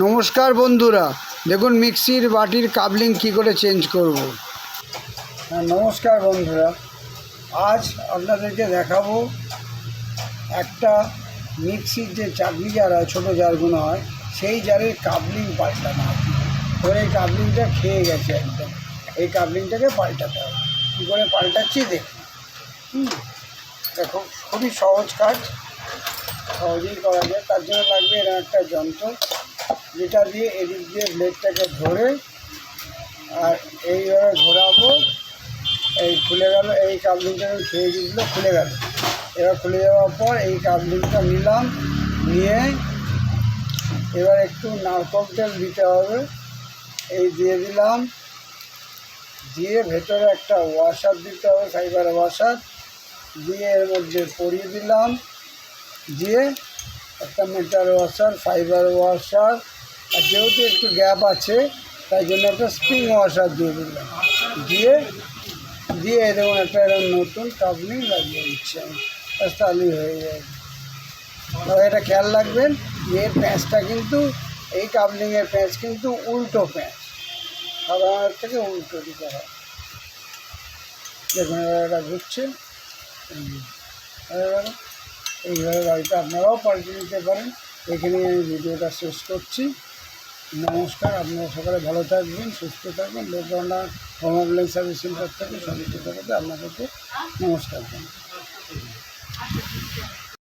নমস্কার বন্ধুরা, দেখুন মিক্সির বাটির কাবলিং কি করে চেঞ্জ করব। হ্যাঁ নমস্কার বন্ধুরা, আজ আপনাদেরকে দেখাবো একটা মিক্সির যে চাটনি জার হয়, ছোটো জারগুলো হয়, সেই জারের কাবলিং পাল্টানো এবার এই কাবলিংটা খেয়ে গেছে একদম। এই কাবলিংটাকে পাল্টাতে হবে। কী করে পাল্টাচ্ছি দেখুন। হুম, দেখো, খুবই সহজ কাজ। সহজেই করা যায়। তার জন্য লাগবে এরকম একটা যন্ত্র। যেটা দিয়ে এদিক দিয়ে ব্লেডটাকে ধরে আর এইভাবে ঘোরাবো। এই খুলে গেল, এই কাবলিংটা খেয়ে দিয়েছিল, খুলে গেল। এবার খুলে যাওয়ার পর এই কাবলিংটা নিলাম, নিয়ে এবার একটু নারকল তেল দিতে হবে। এই দিয়ে দিলাম। দিয়ে ভেতরে একটা ওয়াশার দিতে হবে ফাইবার ওয়াশার দিয়ে এর মধ্যে পরিয়ে দিলাম। দিয়ে একটা মেটার ওয়াশার ফাইবার ওয়াশার আর যেহেতু একটু গ্যাপ আছে, তাই জন্য একটা স্প্রিং ওয়াশার দিয়ে দিলাম। দিয়ে দিয়ে এরকম একটা এরকম নতুন কাবলি লাগিয়ে দিচ্ছি আমি। ব্যাস হয়ে যাবে তবে এটা খেয়াল রাখবেন, এর প্যাঁচটা কিন্তু, এই কাবলিংয়ের প্যাঁচ কিন্তু উল্টো প্যাঁচ সাধারণের থেকে উল্টো দিতে হয়। দেখুন এটা ঘুরছে। এইভাবে বাড়িতে আপনারাও পাল্টে নিতে পারেন। এখানে আমি ভিডিওটা শেষ করছি। নমস্কার, আপনারা সকালে ভালো থাকবেন, সুস্থ থাকবেন। লোকরা হোম অ্যাম্বুলেন্স সার্ভিস সেন্টার থেকে থাকবে আপনাদেরকে নমস্কার